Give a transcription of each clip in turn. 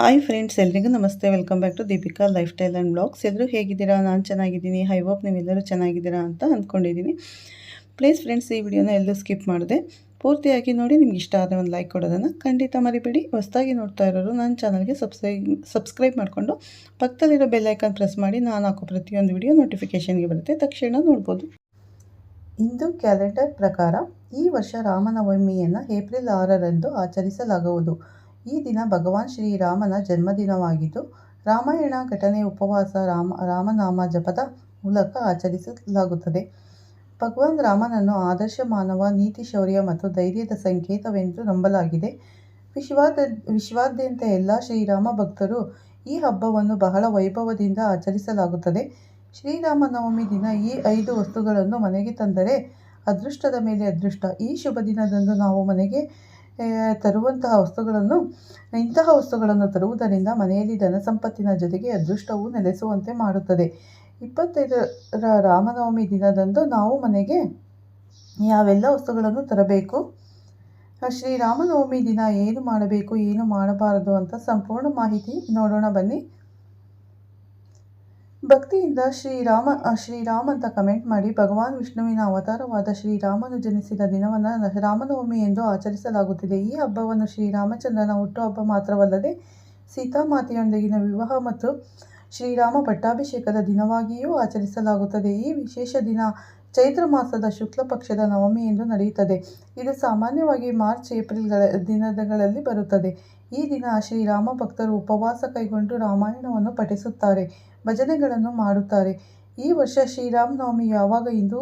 Hi friends ಎಲ್ರಿಗೂ ನಮಸ್ತೆ. Welcome back to Deepika lifestyle and blogs ಎಲ್ಲರೂ ಹೇಗಿದ್ದೀರಾ? ನಾನು ಚೆನ್ನಾಗಿದ್ದೀನಿ. ಐ ಹೋಪ್ ನೀವೆಲ್ಲರೂ ಚೆನ್ನಾಗಿದ್ದೀರಾ ಅಂತ ಅಂದ್ಕೊಂಡಿದ್ದೀನಿ ಪ್ಲೀಸ್ ಫ್ರೆಂಡ್ಸ್ ಈ ವಿಡಿಯೋನ ಎಲ್ಲೂ ಸ್ಕಿಪ್ ಮಾಡಿದೆ. ಪೂರ್ತಿಯಾಗಿ ನೋಡಿ, ನಿಮ್ಗೆ ಇಷ್ಟ ಆದರೆ ಒಂದು ಲೈಕ್ ಕೊಡೋದನ್ನು ಖಂಡಿತ ಮರಿಬೇಡಿ. ಹೊಸ್ದಾಗಿ ನೋಡ್ತಾ ಇರೋರು ನನ್ನ ಚಾನಲ್ಗೆ ಸಬ್ಸ್ಕ್ರೈ ಸಬ್ಸ್ಕ್ರೈಬ್ ಮಾಡಿಕೊಂಡು ಪಕ್ಕದಲ್ಲಿರೋ ಬೆಲ್ಲೈಕನ್ ಪ್ರೆಸ್ ಮಾಡಿ ನಾನು ಹಾಕೋ ಪ್ರತಿಯೊಂದು ವಿಡಿಯೋ ನೋಟಿಫಿಕೇಷನ್ಗೆ ಬರುತ್ತೆ. ತಕ್ಷಣ ನೋಡ್ಬೋದು. ಹಿಂದೂ ಕ್ಯಾಲೆಂಡರ್ ಪ್ರಕಾರ ಈ ವರ್ಷ ರಾಮನವಮಿಯನ್ನು ಏಪ್ರಿಲ್ ಆರರಂದು ಆಚರಿಸಲಾಗುವುದು. ಈ ದಿನ ಭಗವಾನ್ ಶ್ರೀರಾಮನ ಜನ್ಮದಿನವಾಗಿದ್ದು, ರಾಮಾಯಣ ಘಟನೆ ಉಪವಾಸ ರಾಮ, ರಾಮನಾಮ ಜಪದ ಮೂಲಕ ಆಚರಿಸಲಾಗುತ್ತದೆ. ಭಗವಾನ್ ರಾಮನನ್ನು ಆದರ್ಶ ಮಾನವ, ನೀತಿ ಶೌರ್ಯ ಮತ್ತು ಧೈರ್ಯದ ಸಂಕೇತವೆಂದು ನಂಬಲಾಗಿದೆ. ವಿಶ್ವಾದ, ವಿಶ್ವಾದ್ಯಂತ ಎಲ್ಲ ಶ್ರೀರಾಮ ಭಕ್ತರು ಈ ಹಬ್ಬವನ್ನು ಬಹಳ ವೈಭವದಿಂದ ಆಚರಿಸಲಾಗುತ್ತದೆ. ಶ್ರೀರಾಮನವಮಿ ದಿನ ಈ ಐದು ವಸ್ತುಗಳನ್ನು ಮನೆಗೆ ತಂದರೆ ಅದೃಷ್ಟದ ಮೇಲೆ ಅದೃಷ್ಟ. ಈ ಶುಭ ದಿನದಂದು ನಾವು ಮನೆಗೆ ತರುವಂತಹ ವಸ್ತುಗಳನ್ನು, ಇಂತಹ ವಸ್ತುಗಳನ್ನು ತರುವುದರಿಂದ ಮನೆಯಲ್ಲಿ ಧನ ಸಂಪತ್ತಿನ ಜೊತೆಗೆ ಅದೃಷ್ಟವು ನೆಲೆಸುವಂತೆ ಮಾಡುತ್ತದೆ. ಇಪ್ಪತ್ತೈದರ ರಾಮನವಮಿ ದಿನದಂದು ನಾವು ಮನೆಗೆ ಯಾವೆಲ್ಲ ವಸ್ತುಗಳನ್ನು ತರಬೇಕು? ಶ್ರೀರಾಮನವಮಿ ದಿನ ಏನು ಮಾಡಬೇಕು, ಏನು ಮಾಡಬಾರದು ಅಂತ ಸಂಪೂರ್ಣ ಮಾಹಿತಿ ನೋಡೋಣ ಬನ್ನಿ. ಭಕ್ತಿಯಿಂದ ಶ್ರೀರಾಮ ಶ್ರೀರಾಮ ಅಂತ ಕಮೆಂಟ್ ಮಾಡಿ, ಭಗವಾನ್ ವಿಷ್ಣುವಿನ ಅವತಾರವಾದ ಶ್ರೀರಾಮನು ಜನಿಸಿದ ದಿನವನ್ನು ರಾಮನವಮಿ ಎಂದು ಆಚರಿಸಲಾಗುತ್ತಿದೆ. ಈ ಹಬ್ಬವನ್ನು ಶ್ರೀರಾಮಚಂದ್ರನ ಹುಟ್ಟುಹಬ್ಬ ಮಾತ್ರವಲ್ಲದೆ, ಸೀತಾಮಾತೆಯೊಂದಿಗಿನ ವಿವಾಹ ಮತ್ತು ಶ್ರೀರಾಮ ಪಟ್ಟಾಭಿಷೇಕದ ದಿನವಾಗಿಯೂ ಆಚರಿಸಲಾಗುತ್ತದೆ. ಈ ವಿಶೇಷ ದಿನ ಚೈತ್ರ ಮಾಸದ ಶುಕ್ಲ ಪಕ್ಷದ ನವಮಿ ಎಂದು ನಡೆಯುತ್ತದೆ. ಇದು ಸಾಮಾನ್ಯವಾಗಿ ಮಾರ್ಚ್, ಏಪ್ರಿಲ್ಗಳ ದಿನಗಳಲ್ಲಿ ಬರುತ್ತದೆ. ಈ ದಿನ ಶ್ರೀರಾಮ ಭಕ್ತರು ಉಪವಾಸ ಕೈಗೊಂಡು ರಾಮಾಯಣವನ್ನು ಪಠಿಸುತ್ತಾರೆ, ಭಜನೆಗಳನ್ನು ಮಾಡುತ್ತಾರೆ. ಈ ವರ್ಷ ಶ್ರೀರಾಮನವಮಿ ಯಾವಾಗ ಇಂದು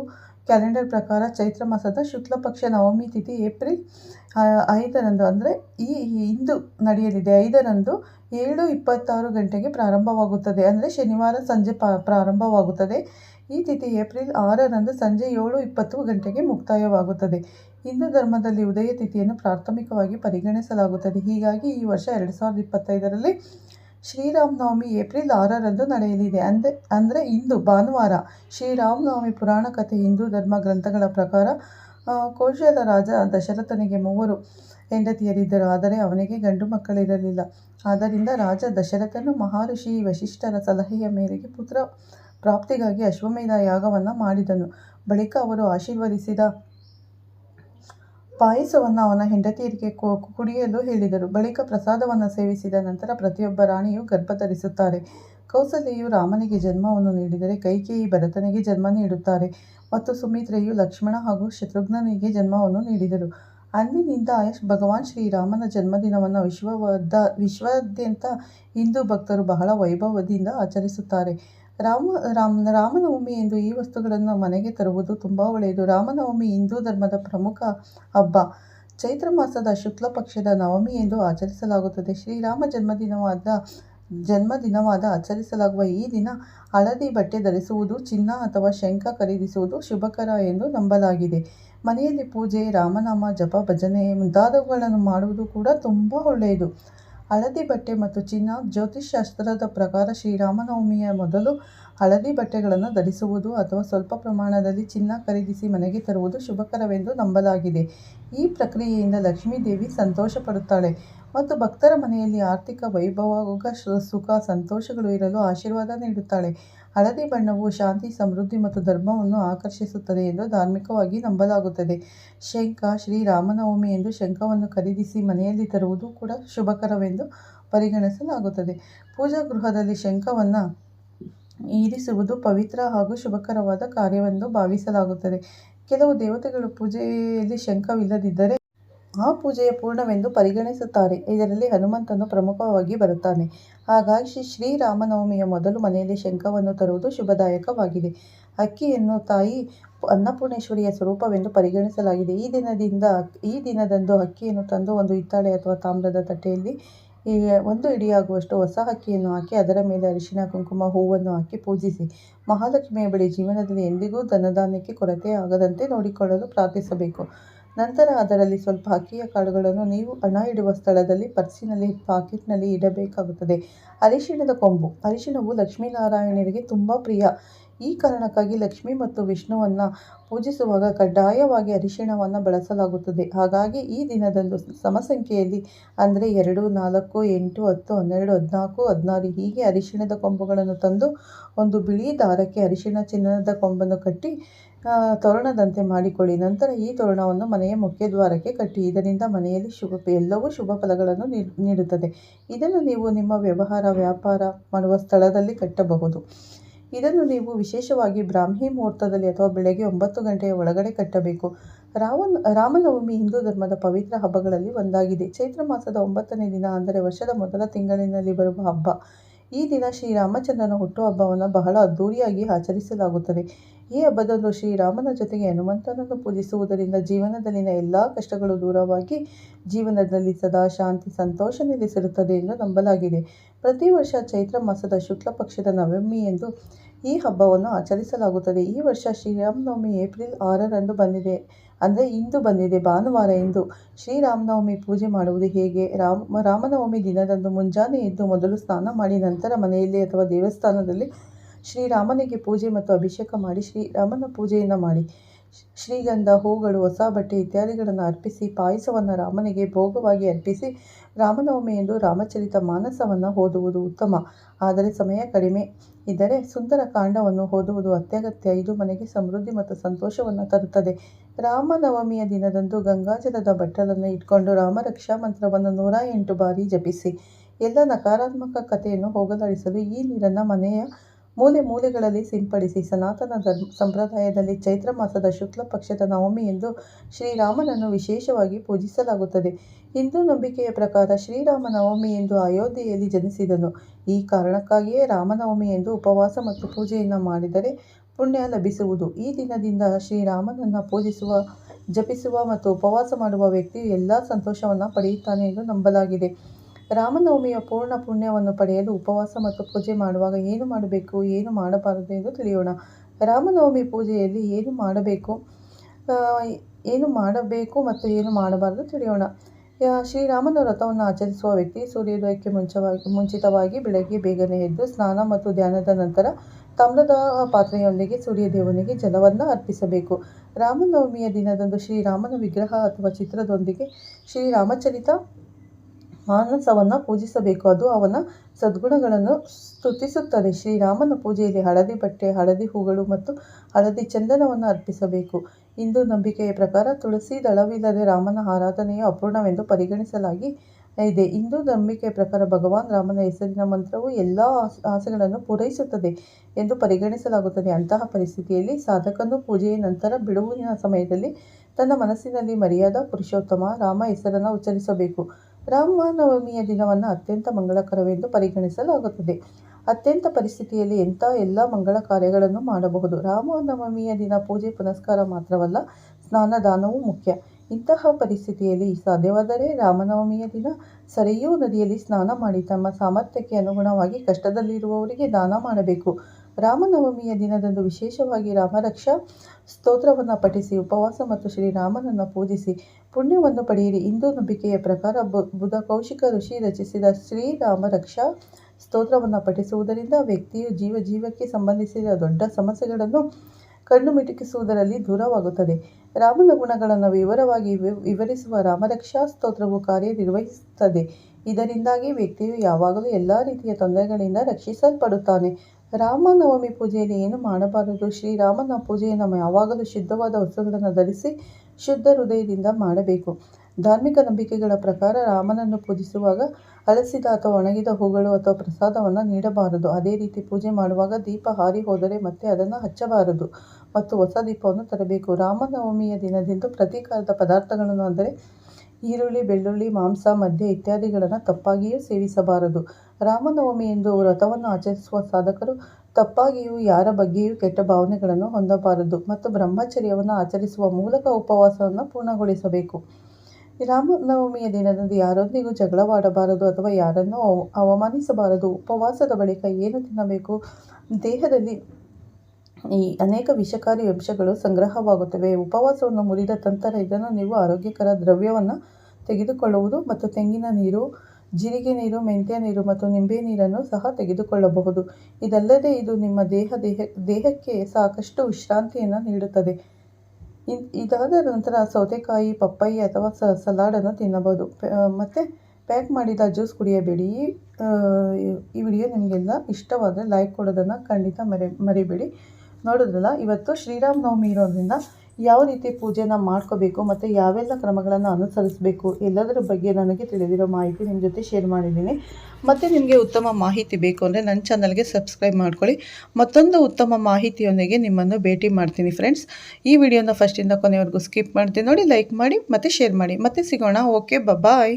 ಕ್ಯಾಲೆಂಡರ್ ಪ್ರಕಾರ ಚೈತ್ರ ಮಾಸದ ಶುಕ್ಲ ಪಕ್ಷ ನವಮಿ ತಿಥಿ ಏಪ್ರಿಲ್ ಐದರಂದು, ಅಂದರೆ ಈ ಇಂದು ನಡೆಯಲಿದೆ. ಐದರಂದು ಏಳು ಇಪ್ಪತ್ತಾರು ಗಂಟೆಗೆ ಪ್ರಾರಂಭವಾಗುತ್ತದೆ. ಅಂದರೆ ಶನಿವಾರ ಸಂಜೆ ಪ್ರಾರಂಭವಾಗುತ್ತದೆ. ಈ ತಿಥಿ ಏಪ್ರಿಲ್ ಆರರಂದು ಸಂಜೆ ಏಳು ಇಪ್ಪತ್ತು ಗಂಟೆಗೆ ಮುಕ್ತಾಯವಾಗುತ್ತದೆ. ಹಿಂದೂ ಧರ್ಮದಲ್ಲಿ ಉದಯ ತಿಥಿಯನ್ನು ಪ್ರಾಥಮಿಕವಾಗಿ ಪರಿಗಣಿಸಲಾಗುತ್ತದೆ. ಹೀಗಾಗಿ ಈ ವರ್ಷ ಎರಡು ಸಾವಿರದ ಇಪ್ಪತ್ತೈದರಲ್ಲಿ ಶ್ರೀರಾಮನವಮಿ ಏಪ್ರಿಲ್ ಆರರಂದು ನಡೆಯಲಿದೆ. ಅಂದೆ, ಅಂದರೆ ಇಂದು ಭಾನುವಾರ ಶ್ರೀರಾಮನವಮಿ ಪುರಾಣ ಕಥೆ ಹಿಂದೂ ಧರ್ಮ ಗ್ರಂಥಗಳ ಪ್ರಕಾರ ಕೌಶಲ ರಾಜ ದಶರಥನಿಗೆ ಮೂವರು ಹೆಂಡತಿಯರಿದ್ದರು. ಆದರೆ ಅವನಿಗೆ ಗಂಡು ಮಕ್ಕಳಿರಲಿಲ್ಲ. ಆದ್ದರಿಂದ ರಾಜ ದಶರಥನು ಮಹರ್ಷಿ ವಶಿಷ್ಠರ ಸಲಹೆಯ ಮೇರೆಗೆ ಪುತ್ರ ಪ್ರಾಪ್ತಿಗಾಗಿ ಅಶ್ವಮೇಧ ಯಾಗವನ್ನು ಮಾಡಿದನು. ಬಳಿಕ ಅವರು ಆಶೀರ್ವದಿಸಿದ ಪಾಯಸವನ್ನು ಅವನ ಹೆಂಡತಿಯರಿಗೆ ಕುಡಿಯಲು ಹೇಳಿದರು. ಬಳಿಕ ಪ್ರಸಾದವನ್ನು ಸೇವಿಸಿದ ನಂತರ ಪ್ರತಿಯೊಬ್ಬ ರಾಣಿಯು ಗರ್ಭಧರಿಸುತ್ತಾರೆ. ಕೌಸಲ್ಯು ರಾಮನಿಗೆ ಜನ್ಮವನ್ನು ನೀಡಿದರೆ ಕೈಕೇಯಿ ಭರತನಿಗೆ ಜನ್ಮ ನೀಡುತ್ತಾರೆ ಮತ್ತು ಸುಮಿತ್ರೆಯು ಲಕ್ಷ್ಮಣ ಹಾಗೂ ಶತ್ರುಘ್ನನಿಗೆ ಜನ್ಮವನ್ನು ನೀಡಿದರು. ಅಂದಿನಿಂದ ಭಗವಾನ್ ಶ್ರೀರಾಮನ ಜನ್ಮದಿನವನ್ನು ವಿಶ್ವವಾದ ವಿಶ್ವಾದ್ಯಂತ ಹಿಂದೂ ಭಕ್ತರು ಬಹಳ ವೈಭವದಿಂದ ಆಚರಿಸುತ್ತಾರೆ. ರಾಮ ರಾಮ, ರಾಮನವಮಿ ಎಂದು ಈ ವಸ್ತುಗಳನ್ನು ಮನೆಗೆ ತರುವುದು ತುಂಬ ಒಳ್ಳೆಯದು. ರಾಮನವಮಿ ಹಿಂದೂ ಧರ್ಮದ ಪ್ರಮುಖ ಹಬ್ಬ. ಚೈತ್ರ ಮಾಸದ ಶುಕ್ಲ ಪಕ್ಷದ ನವಮಿ ಎಂದು ಆಚರಿಸಲಾಗುತ್ತದೆ. ಶ್ರೀರಾಮ ಜನ್ಮದಿನವಾದ ಜನ್ಮದಿನವಾದ ಆಚರಿಸಲಾಗುವ ಈ ದಿನ ಹಳದಿ ಬಟ್ಟೆ ಧರಿಸುವುದು, ಚಿನ್ನ ಅಥವಾ ಶಂಖ ಖರೀದಿಸುವುದು ಶುಭಕರ ಎಂದು ನಂಬಲಾಗಿದೆ. ಮನೆಯಲ್ಲಿ ಪೂಜೆ, ರಾಮನಾಮ, ಜಪ, ಭಜನೆ ಮುಂತಾದವುಗಳನ್ನು ಮಾಡುವುದು ಕೂಡ ತುಂಬ ಒಳ್ಳೆಯದು. ಹಳದಿ ಬಟ್ಟೆ ಮತ್ತು ಚಿನ್ನ ಜ್ಯೋತಿಷ್ಶಾಸ್ತ್ರದ ಪ್ರಕಾರ ಶ್ರೀರಾಮನವಮಿಯ ಮೊದಲು ಹಳದಿ ಬಟ್ಟೆಗಳನ್ನು ಧರಿಸುವುದು ಅಥವಾ ಸ್ವಲ್ಪ ಪ್ರಮಾಣದಲ್ಲಿ ಚಿನ್ನ ಖರೀದಿಸಿ ಮನೆಗೆ ತರುವುದು ಶುಭಕರವೆಂದು ನಂಬಲಾಗಿದೆ. ಈ ಪ್ರಕ್ರಿಯೆಯಿಂದ ಲಕ್ಷ್ಮೀದೇವಿ ಸಂತೋಷಪಡುತ್ತಾಳೆ ಮತ್ತು ಭಕ್ತರ ಮನೆಯಲ್ಲಿ ಆರ್ಥಿಕ ವೈಭವ, ಸುಖ, ಸಂತೋಷಗಳು ಇರಲು ಆಶೀರ್ವಾದ ನೀಡುತ್ತಾಳೆ. ಹಳದಿ ಬಣ್ಣವು ಶಾಂತಿ, ಸಮೃದ್ಧಿ ಮತ್ತು ಧರ್ಮವನ್ನು ಆಕರ್ಷಿಸುತ್ತದೆ ಎಂದು ಧಾರ್ಮಿಕವಾಗಿ ನಂಬಲಾಗುತ್ತದೆ. ಶಂಖ ಶ್ರೀರಾಮನವಮಿ ಎಂದು ಶಂಖವನ್ನು ಖರೀದಿಸಿ ಮನೆಯಲ್ಲಿ ತರುವುದು ಕೂಡ ಶುಭಕರವೆಂದು ಪರಿಗಣಿಸಲಾಗುತ್ತದೆ. ಪೂಜಾ ಗೃಹದಲ್ಲಿ ಶಂಖವನ್ನು ಇರಿಸುವುದು ಪವಿತ್ರ ಹಾಗೂ ಶುಭಕರವಾದ ಕಾರ್ಯವೆಂದು ಭಾವಿಸಲಾಗುತ್ತದೆ. ಕೆಲವು ದೇವತೆಗಳು ಪೂಜೆಯಲ್ಲಿ ಶಂಖವಿಲ್ಲದಿದ್ದರೆ ಆ ಪೂಜೆಯ ಪೂರ್ಣವೆಂದು ಪರಿಗಣಿಸುತ್ತಾರೆ. ಇದರಲ್ಲಿ ಹನುಮಂತನು ಪ್ರಮುಖವಾಗಿ ಬರುತ್ತಾನೆ. ಹಾಗಾಗಿ ಶ್ರೀರಾಮನವಮಿಯ ಮೊದಲು ಮನೆಯಲ್ಲಿ ಶಂಖವನ್ನು ತರುವುದು ಶುಭದಾಯಕವಾಗಿದೆ. ಅಕ್ಕಿಯನ್ನು ತಾಯಿ ಅನ್ನಪೂರ್ಣೇಶ್ವರಿಯ ಸ್ವರೂಪವೆಂದು ಪರಿಗಣಿಸಲಾಗಿದೆ. ಈ ದಿನದಿಂದ ಈ ದಿನದಂದು ಅಕ್ಕಿಯನ್ನು ತಂದು ಒಂದು ಹಿತ್ತಾಳೆ ಅಥವಾ ತಾಮ್ರದ ತಟ್ಟೆಯಲ್ಲಿ ಒಂದು ಇಡಿಯಾಗುವಷ್ಟು ಹೊಸ ಅಕ್ಕಿಯನ್ನು ಹಾಕಿ ಅದರ ಮೇಲೆ ಅರಿಶಿನ ಕುಂಕುಮ, ಹೂವನ್ನು ಹಾಕಿ ಪೂಜಿಸಿ. ಮಹಾಲಕ್ಷ್ಮಿಯ ಬಳಿ ಜೀವನದಲ್ಲಿ ಎಂದಿಗೂ ಧನಧಾನ್ಯಕ್ಕೆ ಕೊರತೆ ಆಗದಂತೆ ನೋಡಿಕೊಳ್ಳಲು ಪ್ರಾರ್ಥಿಸಬೇಕು. ನಂತರ ಅದರಲ್ಲಿ ಸ್ವಲ್ಪ ಅಕ್ಕಿಯ ಕಾಳುಗಳನ್ನು ನೀವು ಹಣ ಇಡುವ ಸ್ಥಳದಲ್ಲಿ ಪರ್ಸಿನಲ್ಲಿ, ಪಾಕೆಟ್ನಲ್ಲಿ ಇಡಬೇಕಾಗುತ್ತದೆ. ಅರಿಶಿಣದ ಕೊಂಬು. ಅರಿಶಿಣವು ಲಕ್ಷ್ಮೀನಾರಾಯಣರಿಗೆ ತುಂಬ ಪ್ರಿಯ. ಈ ಕಾರಣಕ್ಕಾಗಿ ಲಕ್ಷ್ಮಿ ಮತ್ತು ವಿಷ್ಣುವನ್ನು ಪೂಜಿಸುವಾಗ ಕಡ್ಡಾಯವಾಗಿ ಅರಿಶಿಣವನ್ನು ಬಳಸಲಾಗುತ್ತದೆ. ಹಾಗಾಗಿ ಈ ದಿನದಂದು ಸಮಸಂಖ್ಯೆಯಲ್ಲಿ ಅಂದರೆ ಎರಡು, ನಾಲ್ಕು, ಎಂಟು, ಹತ್ತು, ಹನ್ನೆರಡು, ಹದಿನಾಲ್ಕು, ಹದಿನಾರು ಹೀಗೆ ಅರಿಶಿಣದ ಕೊಂಬುಗಳನ್ನು ತಂದು ಒಂದು ಬಿಳಿ ದಾರಕ್ಕೆ ಅರಿಶಿಣ ಚಿನ್ನದ ಕೊಂಬನ್ನು ಕಟ್ಟಿ ತೋರಣದಂತೆ ಮಾಡಿಕೊಳ್ಳಿ. ನಂತರ ಈ ತೋರಣವನ್ನು ಮನೆಯ ಮುಖ್ಯದ್ವಾರಕ್ಕೆ ಕಟ್ಟಿ, ಇದರಿಂದ ಮನೆಯಲ್ಲಿ ಶುಭ, ಎಲ್ಲವೂ ಶುಭ ಫಲಗಳನ್ನು ನೀಡುತ್ತದೆ. ಇದನ್ನು ನೀವು ನಿಮ್ಮ ವ್ಯವಹಾರ, ವ್ಯಾಪಾರ ಮಾಡುವ ಸ್ಥಳದಲ್ಲಿ ಕಟ್ಟಬಹುದು. ಇದನ್ನು ನೀವು ವಿಶೇಷವಾಗಿ ಬ್ರಾಹ್ಮಿ ಮುಹೂರ್ತದಲ್ಲಿ ಅಥವಾ ಬೆಳಗ್ಗೆ ಒಂಬತ್ತು ಗಂಟೆಯ ಒಳಗಡೆ ಕಟ್ಟಬೇಕು. ರಾವಣ, ರಾಮನವಮಿ ಹಿಂದೂ ಧರ್ಮದ ಪವಿತ್ರ ಹಬ್ಬಗಳಲ್ಲಿ ಒಂದಾಗಿದೆ. ಚೈತ್ರ ಮಾಸದ ಒಂಬತ್ತನೇ ದಿನ ಅಂದರೆ ವರ್ಷದ ಮೊದಲ ತಿಂಗಳಿನಲ್ಲಿ ಬರುವ ಹಬ್ಬ. ಈ ದಿನ ಶ್ರೀರಾಮಚಂದ್ರನ ಹುಟ್ಟುಹಬ್ಬವನ್ನು ಬಹಳ ಅದ್ಧೂರಿಯಾಗಿ ಆಚರಿಸಲಾಗುತ್ತದೆ. ಈ ಹಬ್ಬದಂದು ಶ್ರೀರಾಮನ ಜೊತೆಗೆ ಹನುಮಂತನನ್ನು ಪೂಜಿಸುವುದರಿಂದ ಜೀವನದಲ್ಲಿನ ಎಲ್ಲ ಕಷ್ಟಗಳು ದೂರವಾಗಿ ಜೀವನದಲ್ಲಿ ಸದಾ ಶಾಂತಿ, ಸಂತೋಷ ನೆಲೆಸಿರುತ್ತದೆ ಎಂದು ನಂಬಲಾಗಿದೆ. ಪ್ರತಿ ವರ್ಷ ಚೈತ್ರ ಮಾಸದ ಶುಕ್ಲ ಪಕ್ಷದ ನವಮಿಯಂದು ಈ ಹಬ್ಬವನ್ನು ಆಚರಿಸಲಾಗುತ್ತದೆ. ಈ ವರ್ಷ ಶ್ರೀರಾಮನವಮಿ ಏಪ್ರಿಲ್ ಆರರಂದು ಬಂದಿದೆ. ಅಂದರೆ ಇಂದು ಬಂದಿದೆ, ಭಾನುವಾರ ಇಂದು. ಶ್ರೀರಾಮನವಮಿ ಪೂಜೆ ಮಾಡುವುದು ಹೇಗೆ? ರಾಮ, ರಾಮನವಮಿ ದಿನದಂದು ಮುಂಜಾನೆ ಎದ್ದು ಮೊದಲು ಸ್ನಾನ ಮಾಡಿ ನಂತರ ಮನೆಯಲ್ಲಿ ಅಥವಾ ದೇವಸ್ಥಾನದಲ್ಲಿ ಶ್ರೀರಾಮನಿಗೆ ಪೂಜೆ ಮತ್ತು ಅಭಿಷೇಕ ಮಾಡಿ ಶ್ರೀರಾಮನ ಪೂಜೆಯನ್ನು ಮಾಡಿ. ಶ್ರೀಗಂಧ, ಹೂಗಳು, ಹೊಸ ಬಟ್ಟೆ ಇತ್ಯಾದಿಗಳನ್ನು ಅರ್ಪಿಸಿ, ಪಾಯಸವನ್ನು ರಾಮನಿಗೆ ಭೋಗವಾಗಿ ಅರ್ಪಿಸಿ ರಾಮನವಮಿಯಂದು ರಾಮಚರಿತ ಮಾನಸವನ್ನು ಓದುವುದು ಉತ್ತಮ. ಆದರೆ ಸಮಯ ಕಡಿಮೆ. ಇದ್ದರೆ ಸುಂದರ ಕಾಂಡವನ್ನು ಓದುವುದು ಅತ್ಯಗತ್ಯ. ಇದು ಮನೆಗೆ ಸಮೃದ್ಧಿ ಮತ್ತು ಸಂತೋಷವನ್ನು ತರುತ್ತದೆ. ರಾಮನವಮಿಯ ದಿನದಂದು ಗಂಗಾಜಲದ ಬಟ್ಟಲನ್ನು ಇಟ್ಕೊಂಡು ರಾಮರಕ್ಷಾ ಮಂತ್ರವನ್ನು ನೂರ ಎಂಟು ಬಾರಿ ಜಪಿಸಿ. ಎಲ್ಲ ನಕಾರಾತ್ಮಕ ಕಥೆಯನ್ನು ಹೋಗಲಾಡಿಸಲು ಈ ನೀರನ್ನು ಮನೆಯ ಮೂಲೆ ಮೂಲೆಗಳಲ್ಲಿ ಸಿಂಪಡಿಸಿ ಸನಾತನ ಧರ್ಮ ಸಂಪ್ರದಾಯದಲ್ಲಿ ಚೈತ್ರ ಮಾಸದ ಶುಕ್ಲ ಪಕ್ಷದ ನವಮಿ ಎಂದು ಶ್ರೀರಾಮನನ್ನು ವಿಶೇಷವಾಗಿ ಪೂಜಿಸಲಾಗುತ್ತದೆ. ಹಿಂದೂ ನಂಬಿಕೆಯ ಪ್ರಕಾರ ಶ್ರೀರಾಮ ನವಮಿ ಎಂದು ಅಯೋಧ್ಯೆಯಲ್ಲಿ ಜನಿಸಿದನು. ಈ ಕಾರಣಕ್ಕಾಗಿಯೇ ರಾಮನವಮಿ ಎಂದು ಉಪವಾಸ ಮತ್ತು ಪೂಜೆಯನ್ನು ಮಾಡಿದರೆ ಪುಣ್ಯ ಲಭಿಸುವುದು. ಈ ದಿನದಿಂದ ಶ್ರೀರಾಮನನ್ನು ಪೂಜಿಸುವ, ಜಪಿಸುವ ಮತ್ತು ಉಪವಾಸ ಮಾಡುವ ವ್ಯಕ್ತಿಯು ಎಲ್ಲ ಸಂತೋಷವನ್ನು ಪಡೆಯುತ್ತಾನೆ ಎಂದು ನಂಬಲಾಗಿದೆ. ರಾಮನವಮಿಯ ಪೂರ್ಣ ಪುಣ್ಯವನ್ನು ಪಡೆಯಲು ಉಪವಾಸ ಮತ್ತು ಪೂಜೆ ಮಾಡುವಾಗ ಏನು ಮಾಡಬೇಕು, ಏನು ಮಾಡಬಾರದು ಎಂದು ತಿಳಿಯೋಣ. ರಾಮನವಮಿ ಪೂಜೆಯಲ್ಲಿ ಏನು ಮಾಡಬೇಕು ಏನು ಮಾಡಬೇಕು ಮತ್ತು ಏನು ಮಾಡಬಾರದು ತಿಳಿಯೋಣ. ಶ್ರೀರಾಮನ ವ್ರತವನ್ನು ಆಚರಿಸುವ ವ್ಯಕ್ತಿ ಸೂರ್ಯೋದಯಕ್ಕೆ ಮುಂಚವಾಗಿ, ಮುಂಚಿತವಾಗಿ ಬೆಳಗ್ಗೆ ಬೇಗನೆ ಎದ್ದು ಸ್ನಾನ ಮತ್ತು ಧ್ಯಾನದ ನಂತರ ತಾಮ್ರದ ಪಾತ್ರೆಯೊಂದಿಗೆ ಸೂರ್ಯದೇವನಿಗೆ ಜಲವನ್ನು ಅರ್ಪಿಸಬೇಕು. ರಾಮನವಮಿಯ ದಿನದಂದು ಶ್ರೀರಾಮನ ವಿಗ್ರಹ ಅಥವಾ ಚಿತ್ರದೊಂದಿಗೆ ಶ್ರೀರಾಮಚರಿತ ಮಾನಸವನ್ನು ಪೂಜಿಸಬೇಕು. ಅದು ಅವನ ಸದ್ಗುಣಗಳನ್ನು ಸ್ತುತಿಸುತ್ತದೆ. ಶ್ರೀರಾಮನ ಪೂಜೆಯಲ್ಲಿ ಹಳದಿ ಬಟ್ಟೆ, ಹಳದಿ ಹೂಗಳು ಮತ್ತು ಹಳದಿ ಚಂದನವನ್ನು ಅರ್ಪಿಸಬೇಕು. ಹಿಂದೂ ನಂಬಿಕೆಯ ಪ್ರಕಾರ ತುಳಸಿ ದಳವಿಲ್ಲದೆ ರಾಮನ ಆರಾಧನೆಯು ಅಪೂರ್ಣವೆಂದು ಪರಿಗಣಿಸಲಾಗಿ ಇದೆ. ಹಿಂದೂ ನಂಬಿಕೆಯ ಪ್ರಕಾರ ಭಗವಾನ್ ರಾಮನ ಹೆಸರಿನ ಮಂತ್ರವು ಎಲ್ಲ ಆಸೆಗಳನ್ನು ಪೂರೈಸುತ್ತದೆ ಎಂದು ಪರಿಗಣಿಸಲಾಗುತ್ತದೆ. ಅಂತಹ ಪರಿಸ್ಥಿತಿಯಲ್ಲಿ ಸಾಧಕನು ಪೂಜೆಯ ನಂತರ ಬಿಡುವಿನ ಸಮಯದಲ್ಲಿ ತನ್ನ ಮನಸ್ಸಿನಲ್ಲಿ ಮರ್ಯಾದ, ಪುರುಷೋತ್ತಮ, ರಾಮ ಹೆಸರನ್ನು ಉಚ್ಚರಿಸಬೇಕು. ರಾಮನವಮಿಯ ದಿನವನ್ನು ಅತ್ಯಂತ ಮಂಗಳಕರವೆಂದು ಪರಿಗಣಿಸಲಾಗುತ್ತದೆ. ಅತ್ಯಂತ ಪರಿಸ್ಥಿತಿಯಲ್ಲಿ ಎಂಥ ಎಲ್ಲ ಮಂಗಳ ಕಾರ್ಯಗಳನ್ನು ಮಾಡಬಹುದು? ರಾಮನವಮಿಯ ದಿನ ಪೂಜೆ ಪುನಸ್ಕಾರ ಮಾತ್ರವಲ್ಲ, ಸ್ನಾನದಾನವೂ ಮುಖ್ಯ. ಇಂತಹ ಪರಿಸ್ಥಿತಿಯಲ್ಲಿ ಸಾಧ್ಯವಾದರೆ ರಾಮನವಮಿಯ ದಿನ ಸರಿಯೂ ನದಿಯಲ್ಲಿ ಸ್ನಾನ ಮಾಡಿ, ತಮ್ಮ ಸಾಮರ್ಥ್ಯಕ್ಕೆ ಅನುಗುಣವಾಗಿ ಕಷ್ಟದಲ್ಲಿರುವವರಿಗೆ ದಾನ ಮಾಡಬೇಕು. ರಾಮನವಮಿಯ ದಿನದಂದು ವಿಶೇಷವಾಗಿ ರಾಮರಕ್ಷಾ ಸ್ತೋತ್ರವನ್ನು ಪಠಿಸಿ, ಉಪವಾಸ ಮತ್ತು ಶ್ರೀರಾಮನನ್ನು ಪೂಜಿಸಿ, ಪುಣ್ಯವನ್ನು ಪಡೆಯಿರಿ. ಹಿಂದೂ ನಂಬಿಕೆಯ ಪ್ರಕಾರ ಬುಧ ಕೌಶಿಕ ಋಷಿ ರಚಿಸಿದ ಶ್ರೀರಾಮ ರಕ್ಷಾ ಸ್ತೋತ್ರವನ್ನು ಪಠಿಸುವುದರಿಂದ ವ್ಯಕ್ತಿಯು ಜೀವ ಜೀವಕ್ಕೆ ಸಂಬಂಧಿಸಿದ ದೊಡ್ಡ ಸಮಸ್ಯೆಗಳನ್ನು ಕಣ್ಣು ಮಿಟುಕಿಸುವುದರಲ್ಲಿ ದೂರವಾಗುತ್ತದೆ. ರಾಮನ ಗುಣಗಳನ್ನು ವಿವರವಾಗಿ ವಿವರಿಸುವ ರಾಮರಕ್ಷಾ ಸ್ತೋತ್ರವು ಕಾರ್ಯನಿರ್ವಹಿಸುತ್ತದೆ. ಇದರಿಂದಾಗಿ ವ್ಯಕ್ತಿಯು ಯಾವಾಗಲೂ ಎಲ್ಲ ರೀತಿಯ ತೊಂದರೆಗಳಿಂದ ರಕ್ಷಿಸಲ್ಪಡುತ್ತಾನೆ. ರಾಮನವಮಿ ಪೂಜೆಯಲ್ಲಿ ಏನು ಮಾಡಬಾರದು? ಶ್ರೀರಾಮನ ಪೂಜೆಯನ್ನು ಯಾವಾಗಲೂ ಶುದ್ಧವಾದ ವಸ್ತುಗಳನ್ನು ಧರಿಸಿ ಶುದ್ಧ ಹೃದಯದಿಂದ ಮಾಡಬೇಕು. ಧಾರ್ಮಿಕ ನಂಬಿಕೆಗಳ ಪ್ರಕಾರ ರಾಮನನ್ನು ಪೂಜಿಸುವಾಗ ಅಲಸಿದ ಅಥವಾ ಒಣಗಿದ ಹೂಗಳು ಅಥವಾ ಪ್ರಸಾದವನ್ನು ನೀಡಬಾರದು. ಅದೇ ರೀತಿ ಪೂಜೆ ಮಾಡುವಾಗ ದೀಪ ಹಾರಿ ಹೋದರೆ ಮತ್ತೆ ಅದನ್ನು ಹಚ್ಚಬಾರದು ಮತ್ತು ಹೊಸ ದೀಪವನ್ನು ತರಬೇಕು. ರಾಮನವಮಿಯ ದಿನದಿಂದ ಪ್ರತೀಕಾರದ ಪದಾರ್ಥಗಳನ್ನು ಅಂದರೆ ಈರುಳ್ಳಿ, ಬೆಳ್ಳುಳ್ಳಿ, ಮಾಂಸ, ಮದ್ಯ ಇತ್ಯಾದಿಗಳನ್ನು ತಪ್ಪಾಗಿಯೂ ಸೇವಿಸಬಾರದು. ರಾಮನವಮಿ ಎಂದು ವ್ರತವನ್ನು ಆಚರಿಸುವ ಸಾಧಕರು ತಪ್ಪಾಗಿಯೂ ಯಾರ ಬಗ್ಗೆಯೂ ಕೆಟ್ಟ ಭಾವನೆಗಳನ್ನು ಹೊಂದಬಾರದು ಮತ್ತು ಬ್ರಹ್ಮಚರ್ಯವನ್ನು ಆಚರಿಸುವ ಮೂಲಕ ಉಪವಾಸವನ್ನು ಪೂರ್ಣಗೊಳಿಸಬೇಕು. ರಾಮನವಮಿಯ ದಿನದಂದು ಯಾರೊಂದಿಗೂ ಜಗಳವಾಡಬಾರದು ಅಥವಾ ಯಾರನ್ನೂ ಅವಮಾನಿಸಬಾರದು. ಉಪವಾಸದ ಬಳಿಕ ಏನು ತಿನ್ನಬೇಕು? ದೇಹದಲ್ಲಿ ಈ ಅನೇಕ ವಿಷಕಾರಿ ಅಂಶಗಳು ಸಂಗ್ರಹವಾಗುತ್ತವೆ. ಉಪವಾಸವನ್ನು ಮುರಿದ ನಂತರ ಇದನ್ನು ನೀವು ಆರೋಗ್ಯಕರ ದ್ರವ್ಯವನ್ನು ತೆಗೆದುಕೊಳ್ಳುವುದು ಮತ್ತು ತೆಂಗಿನ ನೀರು, ಜೀರಿಗೆ ನೀರು, ಮೆಂತ್ಯ ನೀರು ಮತ್ತು ನಿಂಬೆ ನೀರನ್ನು ಸಹ ತೆಗೆದುಕೊಳ್ಳಬಹುದು. ಇದಲ್ಲದೆ ಇದು ನಿಮ್ಮ ದೇಹ ದೇಹ, ದೇಹಕ್ಕೆ ಸಾಕಷ್ಟು ವಿಶ್ರಾಂತಿಯನ್ನು ನೀಡುತ್ತದೆ. ಇದ್- ಇದಾದ ನಂತರ ಸೌತೆಕಾಯಿ, ಪಪ್ಪಾಯಿ ಅಥವಾ ಸ ಸಲಾಡನ್ನು ತಿನ್ನಬಹುದು. ಮತ್ತು ಪ್ಯಾಕ್ ಮಾಡಿದ ಜ್ಯೂಸ್ ಕುಡಿಯಬೇಡಿ. ಈ ವಿಡಿಯೋ ನಿಮಗೆಲ್ಲ ಇಷ್ಟವಾದರೆ ಲೈಕ್ ಕೊಡೋದನ್ನು ಖಂಡಿತ ಮರೆ, ಮರಿಬೇಡಿ. ನೋಡಿದ್ರಲ್ಲ, ಇವತ್ತು ಶ್ರೀರಾಮನವಮಿ ಇರೋದ್ರಿಂದ ಯಾವ ರೀತಿ ಪೂಜೆನ ಮಾಡ್ಕೋಬೇಕು ಮತ್ತು ಯಾವೆಲ್ಲ ಕ್ರಮಗಳನ್ನು ಅನುಸರಿಸಬೇಕು ಎಲ್ಲದರ ಬಗ್ಗೆ ನನಗೆ ತಿಳಿದಿರೋ ಮಾಹಿತಿ ನಿಮ್ಮ ಜೊತೆ ಶೇರ್ ಮಾಡಿದ್ದೀನಿ. ಮತ್ತು ನಿಮಗೆ ಉತ್ತಮ ಮಾಹಿತಿ ಬೇಕು ಅಂದರೆ ನನ್ನ ಚಾನಲ್ಗೆ ಸಬ್ಸ್ಕ್ರೈಬ್ ಮಾಡ್ಕೊಳ್ಳಿ. ಮತ್ತೊಂದು ಉತ್ತಮ ಮಾಹಿತಿಯೊಂದಿಗೆ ನಿಮ್ಮನ್ನು ಭೇಟಿ ಮಾಡ್ತೀನಿ ಫ್ರೆಂಡ್ಸ್ ಈ ವಿಡಿಯೋನ ಫಸ್ಟಿಂದ ಕೊನೆವರೆಗೂ ಸ್ಕಿಪ್ ಮಾಡ್ತೀನಿ ನೋಡಿ ಲೈಕ್ ಮಾಡಿ ಮತ್ತು ಶೇರ್ ಮಾಡಿ. ಮತ್ತೆ ಸಿಗೋಣ ಓಕೆ ಬಾಯ್